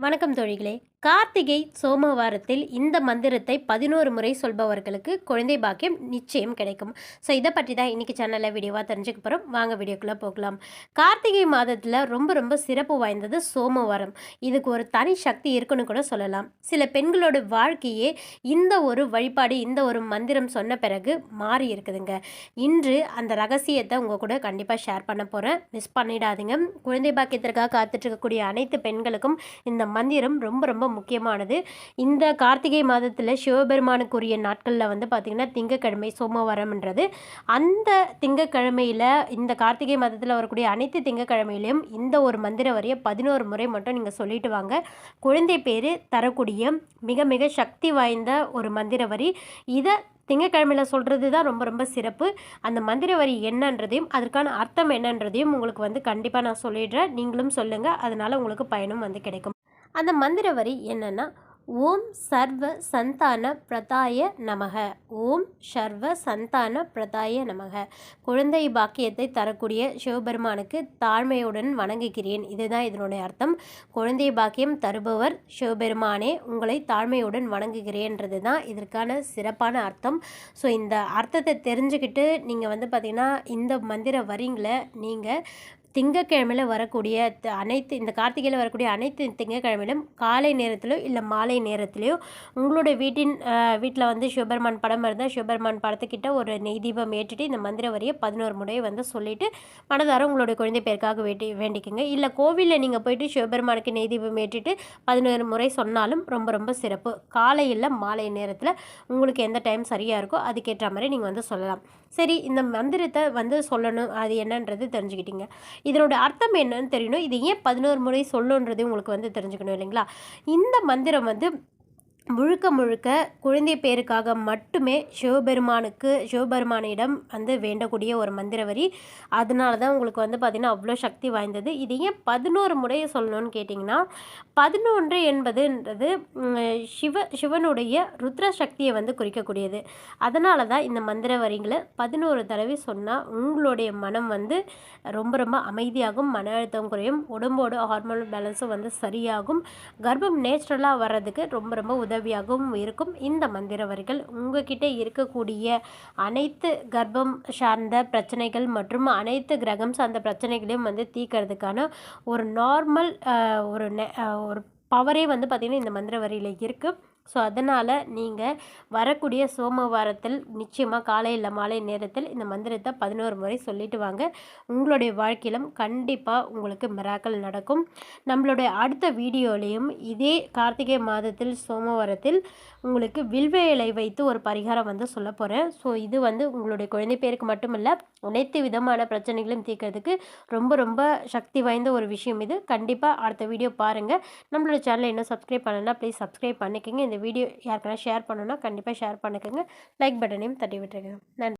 வணக்கம் தோழிகளே. கார்த்திகை சோமவாரத்தில் இந்த மந்திரத்தை பதினோரு முறை சொல்பவர்களுக்கு குழந்தை பாக்கியம் நிச்சயம் கிடைக்கும். ஸோ இதை பற்றி தான் இன்றைக்கி சேனலில் வீடியோவாக தெரிஞ்சுக்க போகிறோம் வாங்க வீடியோக்குள்ளே போகலாம். கார்த்திகை மாதத்தில் ரொம்ப ரொம்ப சிறப்பு வாய்ந்தது சோமவாரம். இதுக்கு ஒரு தனி சக்தி இருக்குன்னு கூட சொல்லலாம். சில பெண்களோட வாழ்க்கையே இந்த ஒரு வழிபாடு இந்த ஒரு மந்திரம் சொன்ன பிறகு மாறி இருக்குதுங்க. இன்று அந்த ரகசியத்தை உங்கள் கூட கண்டிப்பாக ஷேர் பண்ண போகிறேன் மிஸ் பண்ணிடாதீங்க. குழந்தை பாக்கியத்திற்காக காத்துட்ருக்கக்கூடிய அனைத்து பெண்களுக்கும் இந்த மந்திரம் ரொம்ப ரொம்ப முக்கியமானது. இந்த கார்த்திகை மாதத்தில் சிவபெருமானுக்குரிய நாட்களில் வந்து பார்த்திங்கன்னா திங்கக்கிழமை சோமவாரம்ன்றது. அந்த திங்கக்கிழமையில் இந்த கார்த்திகை மாதத்தில் வரக்கூடிய அனைத்து திங்கக்கிழமையிலையும் இந்த ஒரு மந்திர வரியை பதினோரு முறை மட்டும் நீங்கள் சொல்லிட்டு வாங்க. குழந்தை பேர் தரக்கூடிய மிக மிக சக்தி வாய்ந்த ஒரு மந்திர வரி. இதை திங்கக்கிழமையில் சொல்கிறது தான் ரொம்ப ரொம்ப சிறப்பு. அந்த மந்திர வரி என்னன்றதையும் அதற்கான அர்த்தம் என்னன்றதையும் உங்களுக்கு வந்து கண்டிப்பாக நான் சொல்லிடுறேன். நீங்களும் சொல்லுங்கள் அதனால் உங்களுக்கு பயனும் வந்து கிடைக்கும். அந்த மந்திர வரி என்னென்னா ஓம் சர்வ சந்தான பிரதாய நமக. ஓம் சர்வ சந்தான பிரதாய நமக. குழந்தை பாக்கியத்தை தரக்கூடிய சிவபெருமானுக்கு தாழ்மையுடன் வணங்குகிறேன். இதுதான் இதனுடைய அர்த்தம். குழந்தை பாக்கியம் தருபவர் சிவபெருமானே உங்களை தாழ்மையுடன் வணங்குகிறேன்றது தான் இதற்கான சிறப்பான அர்த்தம். ஸோ இந்த அர்த்தத்தை தெரிஞ்சுக்கிட்டு நீங்கள் வந்து பார்த்திங்கன்னா இந்த மந்திர வரிங்களை நீங்கள் திங்கக்கிழமையில் வரக்கூடிய அனைத்து இந்த கார்த்திகையில் வரக்கூடிய அனைத்து திங்கக்கிழமையிலும் காலை நேரத்திலோ இல்லை மாலை நேரத்திலையோ உங்களுடைய வீட்டின் வீட்டில் வந்து சிவபெருமான் படம் இருந்தால் சிவபெருமான் படத்துக்கிட்ட ஒரு நெய் தீபம் ஏற்றிட்டு இந்த மந்திர வரியை பதினோரு முறையை வந்து சொல்லிவிட்டு மனதாரம் உங்களுடைய குழந்தை பேருக்காக வேண்டி வேண்டிக்குங்க. இல்லை கோவிலில் நீங்கள் போயிட்டு சிவபெருமானுக்கு நெய் தீபம் ஏற்றிட்டு பதினோரு முறை சொன்னாலும் ரொம்ப ரொம்ப சிறப்பு. காலையில் மாலை நேரத்தில் உங்களுக்கு எந்த டைம் சரியாக இருக்கோ அதுக்கேற்ற மாதிரி நீங்கள் வந்து சொல்லலாம். சரி இந்த மந்திரத்தை வந்து சொல்லணும் அது என்னன்றது தெரிஞ்சுக்கிட்டீங்க. இதனோட அர்த்தம் என்னன்னு தெரியணும். இது ஏன் பதினோரு முறை சொல்லுன்றது உங்களுக்கு வந்து தெரிஞ்சுக்கணும் இல்லைங்களா? இந்த மந்திரம் வந்து முழுக்க முழுக்க குழந்தை பேருக்காக மட்டுமே சிவபெருமானுக்கு சிவபெருமானிடம் வந்து வேண்டக்கூடிய ஒரு மந்திர வரி அதனால தான் உங்களுக்கு வந்து பார்த்திங்கன்னா அவ்வளோ சக்தி வாய்ந்தது. இது ஏன் பதினோரு முறையை சொல்லணும்னு கேட்டிங்கன்னா பதினொன்று என்பதுன்றது சிவ சிவனுடைய ருத்ர சக்தியை வந்து குறிக்கக்கூடியது. அதனால தான் இந்த மந்திர வரிங்களை பதினோரு தடவை சொன்னால் உங்களுடைய மனம் வந்து ரொம்ப ரொம்ப அமைதியாகும் மன அழுத்தம் குறையும் உடம்போட ஹார்மோன் பேலன்ஸும் வந்து சரியாகும். கர்ப்பம் நேச்சுரலாக வர்றதுக்கு ரொம்ப ரொம்ப உதவி உதவியாகவும் இருக்கும். இந்த மந்திர வரிகள் உங்ககிட்ட இருக்கக்கூடிய அனைத்து கர்ப்பம் சார்ந்த பிரச்சனைகள் மற்றும் அனைத்து கிரகம் சார்ந்த பிரச்சனைகளையும் வந்து தீக்கிறதுக்கான ஒரு நார்மல் ஒரு ஒரு பவரே வந்து பார்த்திங்கன்னா இந்த மந்திர வரியில் இருக்குது ஸோ அதனால் நீங்கள் வரக்கூடிய சோமவாரத்தில் நிச்சயமாக காலை இல்லை மாலை நேரத்தில் இந்த மந்திரத்தை பதினோரு முறை சொல்லிட்டு வாங்க. உங்களுடைய வாழ்க்கையிலும் கண்டிப்பாக உங்களுக்கு மிராக்கள் நடக்கும். நம்மளுடைய அடுத்த வீடியோலையும் இதே கார்த்திகை மாதத்தில் சோமவாரத்தில் உங்களுக்கு வில்வ இலை வைத்து ஒரு பரிகாரம் வந்து சொல்ல போகிறேன் ஸோ இது வந்து உங்களுடைய குழந்தை பேருக்கு மட்டும் இல்லை அனைத்து விதமான பிரச்சனைகளையும் தீர்க்கிறதுக்கு ரொம்ப ரொம்ப சக்தி வாய்ந்த ஒரு விஷயம் இது. கண்டிப்பாக அடுத்த வீடியோ பாருங்கள் நம்மளோட சேனலை இன்னும் சப்ஸ்கிரைப் பண்ணலாம் ப்ளீஸ் சப்ஸ்கிரைப் பண்ணிக்கோங்க. இந்த வீடியோ யாருக்கெல்லாம் ஷேர் பண்ணணும்னா கண்டிப்பாக ஷேர் பண்ணிக்கோங்க. லைக் பட்டனையும் தட்டி விட்டுருங்க. நன்றி.